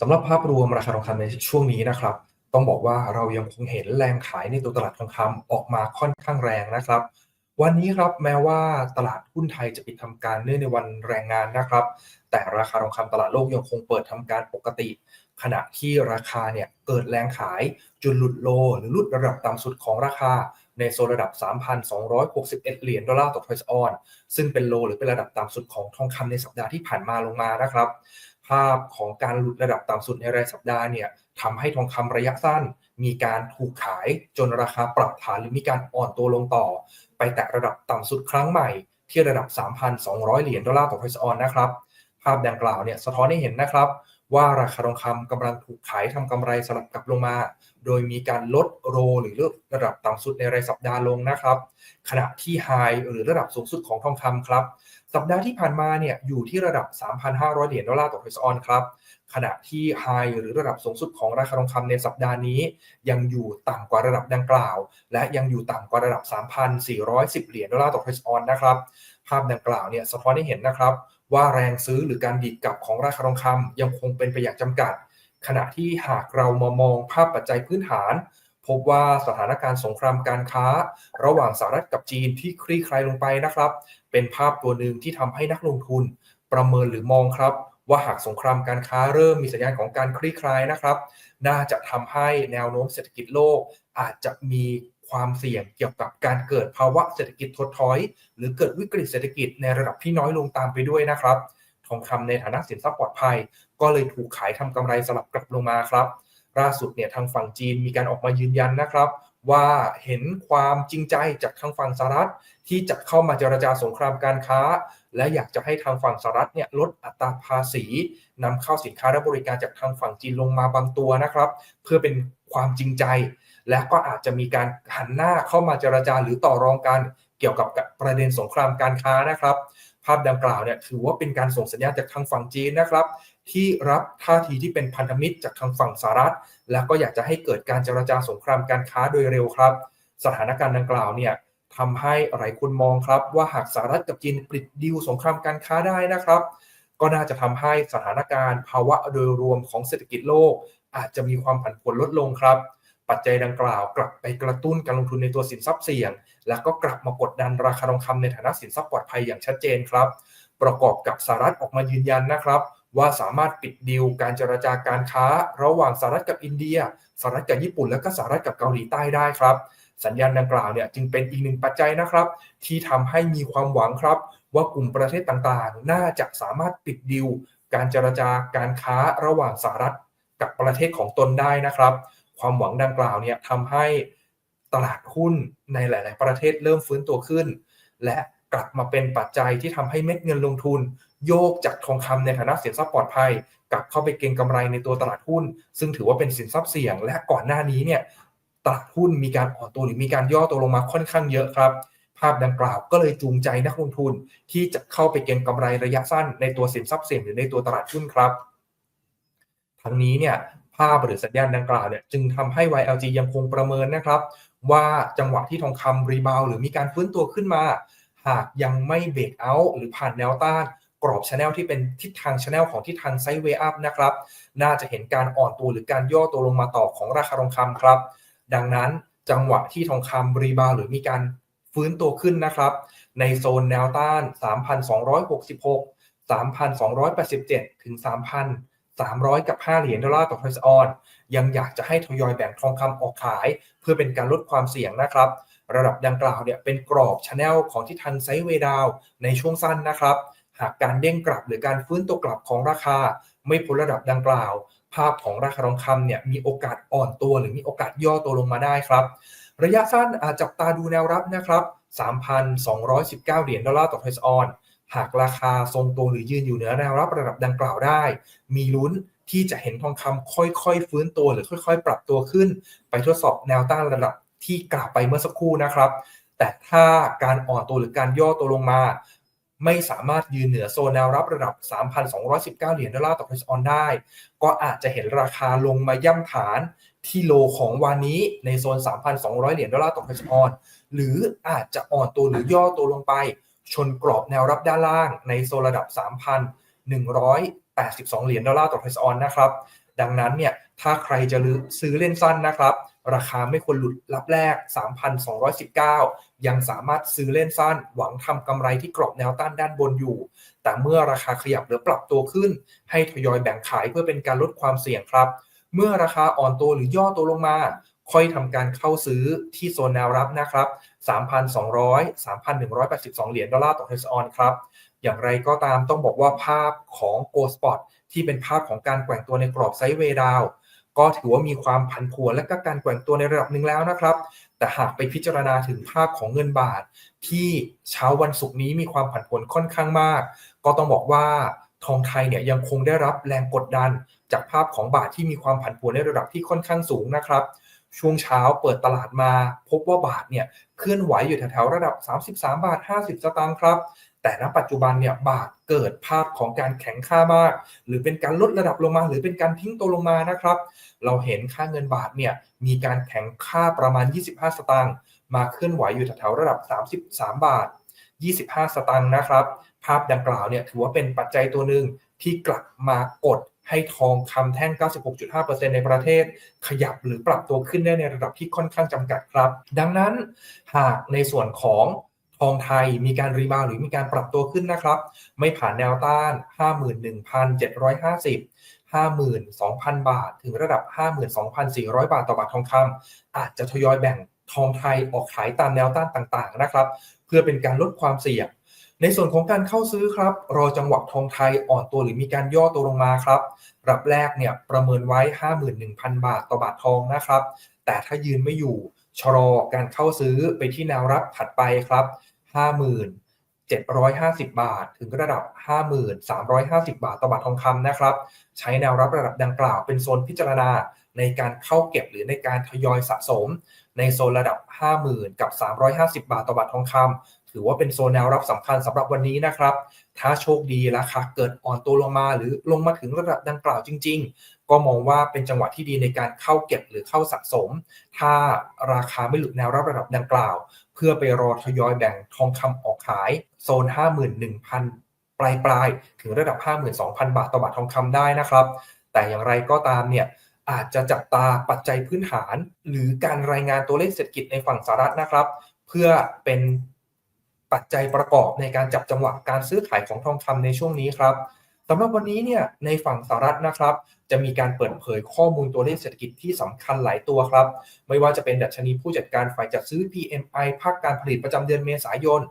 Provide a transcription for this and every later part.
สำหรับภาพรวมราคาทองคำในช่วงนี้นะครับ ต้องบอกว่าเรายังคงเห็นแรงขายในตัวตลาดทองคำออกมาค่อนข้างแรงนะครับ วันนี้ครับแม้ว่าตลาดหุ้นไทยจะปิดทำการเนื่องในวันแรงงานนะครับ แต่ราคาทองคำตลาดโลกยังคงเปิดทำการปกติ ขณะที่ราคาเนี่ยเกิดแรงขายจนหลุดโล หรือหลุดระดับต่ำสุดของราคาในโซนระดับ 3,261 เหรียญดอลลาร์ต่อทอยส์ออน ซึ่งเป็นโลหรือเป็นระดับต่ำสุดของทองคำในสัปดาห์ที่ผ่านมาลงมานะครับ ภาพของการหลุดระดับต่ำสุดในรายสัปดาห์เนี่ยทำให้ทองคำระยะสั้น มีการถูกขายจนราคาปรับฐานหรือมีการอ่อนตัวลงต่อ ไปแตะระดับต่ำสุดครั้งใหม่ที่ระดับ 3,200 เหรียญดอลลาร์ต่อทอยส์ออนนะครับ ภาพดังกล่าวเนี่ยสะท้อนให้เห็นนะครับ ว่าราคาทองคำกำลังถูกขายทำกำไรสลับกลับลงมา โดยมีการลดโรหรือลดระดับต่ำสุดในรายสัปดาห์ลงนะครับ ขณะที่ไฮหรือระดับสูงสุดของทองคำครับ สัปดาห์ที่ผ่านมาเนี่ยอยู่ที่ระดับ 3,500 เหรียญดอลลาร์ต่อทอยส์ออนครับขณะที่ไฮหรือระดับสูงสุดของราคาทองคำในสัปดาห์นี้ ยังอยู่ต่ำกว่าระดับดังกล่าว และยังอยู่ต่ำกว่าระดับ 3,410 เหรียญดอลลาร์ต่อทอยส์ออนนะครับ ภาพดังกล่าวเนี่ยสะท้อนให้เห็นนะครับ ว่าแรงซื้อหรือการดีดกลับของราคาทองคำยังคงเป็นไปอย่างจำกัด ขณะที่หากเรามามองภาพปัจจัยพื้นฐาน พบว่าสถานการณ์สงครามการค้า ระหว่างสหรัฐกับจีนที่คลี่คลายลงไปนะครับ เป็นภาพตัวหนึ่งที่ทำให้นักลงทุน ประเมินหรือมองครับว่าหากสงครามการค้าเริ่มมีสัญญาณของการคลี่คลายนะครับ น่าจะทำให้แนวโน้มเศรษฐกิจโลก อาจจะมีความเสี่ยงเกี่ยวกับการเกิดภาวะเศรษฐกิจถดถอย หรือเกิดวิกฤตเศรษฐกิจในระดับที่น้อยลงตามไปด้วยนะครับ ทองคำในฐานะสินทรัพย์ปลอดภัย ก็เลยถูกขายทำกำไรสลับกลับลงมาครับล่าสุดเนี่ยทางฝั่งจีนมีการออกมายืนยันนะครับ ว่าเห็นความจริงใจจากทางฝั่งสหรัฐ ที่จะเข้ามาเจรจาสงครามการค้า และอยากจะให้ทางฝั่งสหรัฐเนี่ยลดอัตราภาษีนำเข้าสินค้าและบริการจากทางฝั่งจีนลงมาบางตัวนะครับ เพื่อเป็นความจริงใจ และก็อาจจะมีการหันหน้าเข้ามาเจรจาหรือต่อรองกันเกี่ยวกับประเด็นสงครามการค้านะครับ ภาพดังกล่าวเนี่ยถือว่าเป็นการส่งสัญญาณจากทางฝั่งจีนนะครับ ที่รับท่าทีที่เป็นพันธมิตรจากทางฝั่งสหรัฐ แล้วก็อยากจะให้เกิดการเจรจาสงครามการค้าโดยเร็วครับ สถานการณ์ดังกล่าวเนี่ยทำให้หลายคนมองครับ ว่าหากสหรัฐกับจีนปิดดีลสงครามการค้าได้นะครับ ก็น่าจะทำให้สถานการณ์ภาวะโดยรวมของเศรษฐกิจโลก อาจจะมีความผันผวนลดลงครับ ปัจจัยดังกล่าว กลับไปกระตุ้นการลงทุนในตัวสินทรัพย์เสี่ยง แล้วก็กลับมากดดันราคาทองคำในฐานะสินทรัพย์ปลอดภัยอย่างชัดเจนครับ ประกอบกับสหรัฐออกมายืนยันนะครับ ว่าสามารถปิดดีลการเจรจาการค้า ระหว่างสหรัฐกับอินเดียสหรัฐกับญี่ปุ่นและก็สหรัฐกับเกาหลีใต้ได้ครับสัญญาณดังกล่าวเนี่ยจึงเป็นอีกหนึ่งปัจจัยนะครับ ที่ทำให้มีความหวังครับ ว่ากลุ่มประเทศต่างๆ น่าจะสามารถปิดดีลการเจรจาการค้าระหว่างสหรัฐกับประเทศของตนได้นะครับ ความหวังดังกล่าวเนี่ยทำให้ตลาดหุ้นในหลาย ๆ ประเทศเริ่มฟื้นตัวขึ้น และกลับมาเป็นปัจจัยที่ทำให้เม็ดเงินลงทุน โยกจากทองคำในฐานะสินทรัพย์ปลอดภัย กลับเข้าไปเก็งกำไรในตัวตลาดหุ้น ซึ่งถือว่าเป็นสินทรัพย์เสี่ยง และก่อนหน้านี้เนี่ยตลาดหุ้นมีการอ่อนตัวหรือมีการย่อตัวลงมาค่อนข้างเยอะครับ ภาพดังกล่าวก็เลยจูงใจนักลงทุน ที่จะเข้าไปเก็งกำไรระยะสั้นในตัวสินทรัพย์เสี่ยงหรือในตัวตลาดหุ้นครับ ทั้งนี้เนี่ย ภาพหรือสัญญาณดังกล่าวเนี่ยจึงทำให้ YLG ยังคงประเมินนะครับ ว่าจังหวะที่ทองคำรีบาวหรือมีการฟื้นตัวขึ้นมา หากยังไม่เบรกเอาท์หรือผ่านแนวต้านกรอบชแนลที่เป็นทิศทางชแนลของทิศทางไซด์เวย์อัพนะครับ น่าจะเห็นการอ่อนตัวหรือการย่อตัวลงมาต่อของราคาทองคำครับ ดังนั้นจังหวะที่ทองคำรีบาวหรือมีการฟื้นตัวขึ้นนะครับ ในโซนแนวต้าน 3,266 3,287 ถึง3,000 300 กับ 5 เหรียญดอลลาร์ต่อทอยส์ออนยังอยากจะให้ทยอยแบ่งทองคำออกขาย เพื่อเป็นการลดความเสี่ยงนะครับ ระดับดังกล่าวเนี่ยเป็นกรอบชแนลของที่ทันไซเวดาวในช่วงสั้นนะครับ หากการเด้งกลับหรือการฟื้นตัวกลับของราคา ไม่พ้นระดับดังกล่าว ภาพของราคาทองคำเนี่ยมีโอกาสอ่อนตัวหรือมีโอกาสย่อตัวลงมาได้ครับ ระยะสั้นอาจจับตาดูแนวรับนะครับ3,219 เหรียญดอลลาร์ต่อทอยส์ออน หากราคาทรงตัวหรือยืนอยู่เหนือแนวรับระดับดังกล่าวได้ มีลุ้นที่จะเห็นทองคำค่อยๆ ฟื้นตัวหรือค่อยๆ ปรับตัวขึ้น ไปทดสอบแนวต้านระดับที่กล่าวไปเมื่อสักครู่นะครับ แต่ถ้าการอ่อนตัวหรือการย่อตัวลงมา ไม่สามารถยืนเหนือโซนแนวรับระดับ 3,219 เหรียญดอลลาร์ต่อทอยส์ออนได้ ก็อาจจะเห็นราคาลงมาย่ำฐานที่โลของวันนี้ในโซน 3,200 เหรียญดอลลาร์ต่อทอยส์ออน หรืออาจจะอ่อนตัวหรือย่อตัวลงไป ชนกรอบแนวรับด้านล่างในโซนระดับ 3,182 เหรียญดอลลาร์ต่อทอยส์ออนนะครับ ดังนั้นเนี่ยถ้าใครจะซื้อเล่นสั้นนะครับ ราคาไม่ควรหลุดรับแรก 3,219 ยังสามารถซื้อเล่นสั้น หวังทำกำไรที่กรอบแนวต้านด้านบนอยู่ แต่เมื่อราคาขยับหรือปรับตัวขึ้น ให้ทยอยแบ่งขายเพื่อเป็นการลดความเสี่ยงครับ เมื่อราคาอ่อนตัวหรือย่อตัวลงมา ค่อยทำการเข้าซื้อที่โซนแนวรับนะครับ 3,200 3,182 เหรียญดอลลาร์ต่อเทสออนครับ อย่างไรก็ตามต้องบอกว่าภาพของ Go Spot ที่เป็นภาพของการแกว่งตัวในกรอบไซด์เวดาวก็ถือว่ามีความผันผวนและก็การแกว่งตัวในระดับหนึ่งแล้วนะครับ แต่หากไปพิจารณาถึงภาพของเงินบาท ที่เช้าวันศุกร์นี้มีความผันผวนค่อนข้างมาก ก็ต้องบอกว่าทองไทยเนี่ยยังคงได้รับแรงกดดัน จากภาพของบาทที่มีความผันผวนในระดับที่ค่อนข้างสูงนะครับ ช่วงเช้าเปิดตลาดมา พบว่าบาทเนี่ยเคลื่อนไหวอยู่แถวๆระดับ 33 บาท 50 สตางค์ครับ แต่ณปัจจุบันเนี่ยบาทเกิดภาพของการแข็งค่ามาก หรือเป็นการลดระดับลงมา หรือเป็นการทิ้งตัวลงมานะครับ เราเห็นค่าเงินบาทเนี่ยมีการแข็งค่าประมาณ 25 สตางค์มาเคลื่อนไหวอยู่แถวๆระดับ 33 บาท 25 สตางค์นะครับ ภาพดังกล่าวเนี่ยถือว่าเป็นปัจจัยตัวหนึ่งที่กลับมากด ให้ทองคำแท่ง 96.5%ในประเทศ ขยับหรือปรับตัวขึ้นได้ในระดับที่ค่อนข้างจำกัดครับ ดังนั้นหากในส่วนของทองไทยมีการรีบาวหรือมีการปรับตัวขึ้นนะครับ ไม่ผ่านแนวต้าน 51,750 52,000 บาท ถึงระดับ 52,400 บาทต่อบาททองคำอาจจะทยอยแบ่งทองไทยออกขายตามแนวต้านต่างๆนะครับ เพื่อเป็นการลดความเสี่ยง ในส่วนของการเข้าซื้อครับ รอจังหวะทองไทยอ่อนตัวหรือมีการย่อตัวลงมาครับ รับแรกเนี่ยประเมินไว้ 51,000 บาทต่อบาททองนะครับ แต่ถ้ายืนไม่อยู่ชะลอการเข้าซื้อไปที่แนวรับถัดไปครับ 50,750 บาท ถึงระดับ 5350 บาทต่อบาททองคำนะครับ ใช้แนวรับระดับดังกล่าวเป็นโซนพิจารณาในการเข้าเก็บหรือในการทยอยสะสม ในโซนระดับ 50,000 กับ 350 บาทต่อบาททองคำ ถือว่าเป็นโซนแนวรับสำคัญสำหรับวันนี้นะครับ ถ้าโชคดีราคาเกิดอ่อนตัวลงมา หรือลงมาถึงระดับดังกล่าวจริง ๆ ก็มองว่าเป็นจังหวะที่ดีในการเข้าเก็บหรือเข้าสะสม ถ้าราคาไม่หลุดแนวรับระดับดังกล่าว เพื่อไปรอทยอยแบ่งทองคำออกขายโซน 51,000 ปลายปลายๆถึงระดับ 52,000 บาทต่อบาททองคำได้นะครับ แต่อย่างไรก็ตามเนี่ยอาจจะจับตาปัจจัยพื้นฐาน หรือการรายงานตัวเลขเศรษฐกิจในฝั่งสหรัฐนะครับ เพื่อเป็น ปัจจัยประกอบในการจับจังหวะการซื้อขายของทองคำในช่วงนี้ครับสำหรับวันนี้เนี่ยในฝั่งสหรัฐนะครับ จะมีการเปิดเผยข้อมูลตัวเลขเศรษฐกิจที่สำคัญหลายตัวครับ ไม่ว่าจะเป็นดัชนีผู้จัดการฝ่ายจัดซื้อ PMI ภาคการผลิตประจำเดือนเมษายน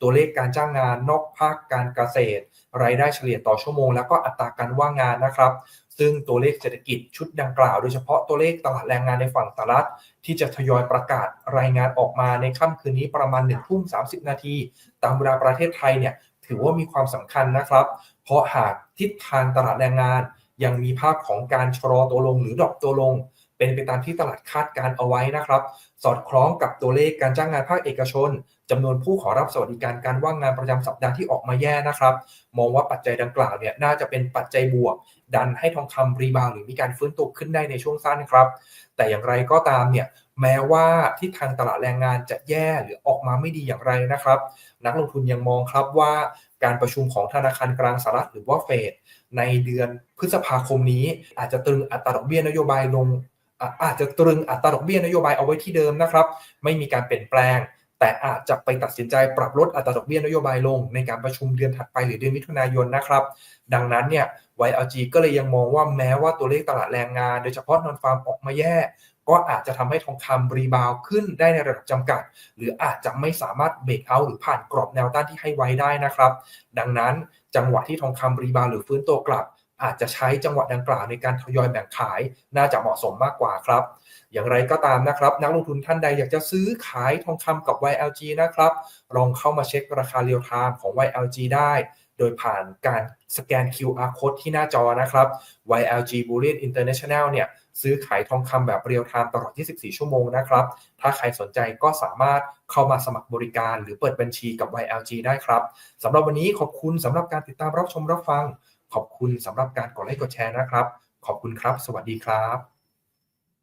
ตัวเลขการจ้างงานนอกภาคการเกษตร รายได้เฉลี่ยต่อชั่วโมง แล้วก็อัตราการว่างงานนะครับ ซึ่งตัวเลขเศรษฐกิจชุดดังกล่าวโดยเฉพาะตัวเลขตลาดแรงงานในฝั่งสหรัฐ ที่จะทยอยประกาศรายงานออกมาในค่ำคืนนี้ประมาณ1นึ่ทุ่ม30นาที ตามเวลาประเทศไทยเนี่ยถือว่ามีความสำคัญนะครับ เพราะหากทิศทางตลาดแรงงาน ยังมีภาพของการชะลอตัวลงหรือดรอปตัวลง เป็นไปตามที่ตลาดคาดการเอาไว้นะครับ สอดคล้องกับตัวเลขการจ้างงานภาคเอกชนจำนวนผู้ขอรับสวัสดิการการว่างงานประจำสัปดาห์ที่ออกมาแย่นะครับ มองว่าปัจจัยดังกล่าวเนี่ยน่าจะเป็นปัจจัยบวก ดันให้ทองคำรีบาวหรือมีการฟื้นตัวขึ้นได้ในช่วงสั้นครับ แต่อย่างไรก็ตามเนี่ยแม้ว่าทิศทางตลาดแรงงานจะแย่หรือออกมาไม่ดีอย่างไรนะครับ นักลงทุนยังมองครับว่าการประชุมของธนาคารกลางสหรัฐหรือว่าเฟดในเดือนพฤษภาคมนี้อาจจะตรึงอัตราดอกเบี้ยนโยบายลงอาจจะตรึงอัตราดอกเบี้ยนโยบายเอาไว้ที่เดิมนะครับ ไม่มีการเปลี่ยนแปลง แต่อาจจะไปตัดสินใจปรับลดอัตราดอกเบี้ยนโยบายลงในการประชุมเดือนถัดไปหรือเดือนมิถุนายนนะครับ ดังนั้นเนี่ย YLG ก็เลยยังมองว่าแม้ว่าตัวเลขตลาดแรงงาน โดยเฉพาะนอนฟาร์มออกมาแย่ ก็อาจจะทำให้ทองคำรีบาวขึ้นได้ในระดับจำกัด หรืออาจจะไม่สามารถเบรกเอาหรือผ่านกรอบแนวต้านที่ให้ไว้ได้นะครับ ดังนั้นจังหวะที่ทองคำรีบาวหรือฟื้นตัวกลับ อาจจะใช้จังหวะดังกล่าวในการทยอยแบ่งขาย น่าจะเหมาะสมมากกว่าครับ อย่างไรก็ตามนะครับ นักลงทุนท่านใดอยากจะซื้อขายทองคำกับ YLG นะครับ ลองเข้ามาเช็คราคาเรียลไทม์ของ YLG ได้ โดยผ่านการสแกน QR code ที่หน้าจอนะครับ YLG Bullion International เนี่ยซื้อขายทองคำแบบเรียลไทม์ตลอด 24 ชั่วโมงนะครับ ถ้าใครสนใจก็สามารถเข้ามาสมัครบริการหรือเปิดบัญชีกับ YLG ได้ครับสำหรับวันนี้ขอบคุณสำหรับการติดตามรับชมรับฟัง ขอบคุณสำหรับการกดไลค์กดแชร์นะครับ ขอบคุณครับ สวัสดีครับ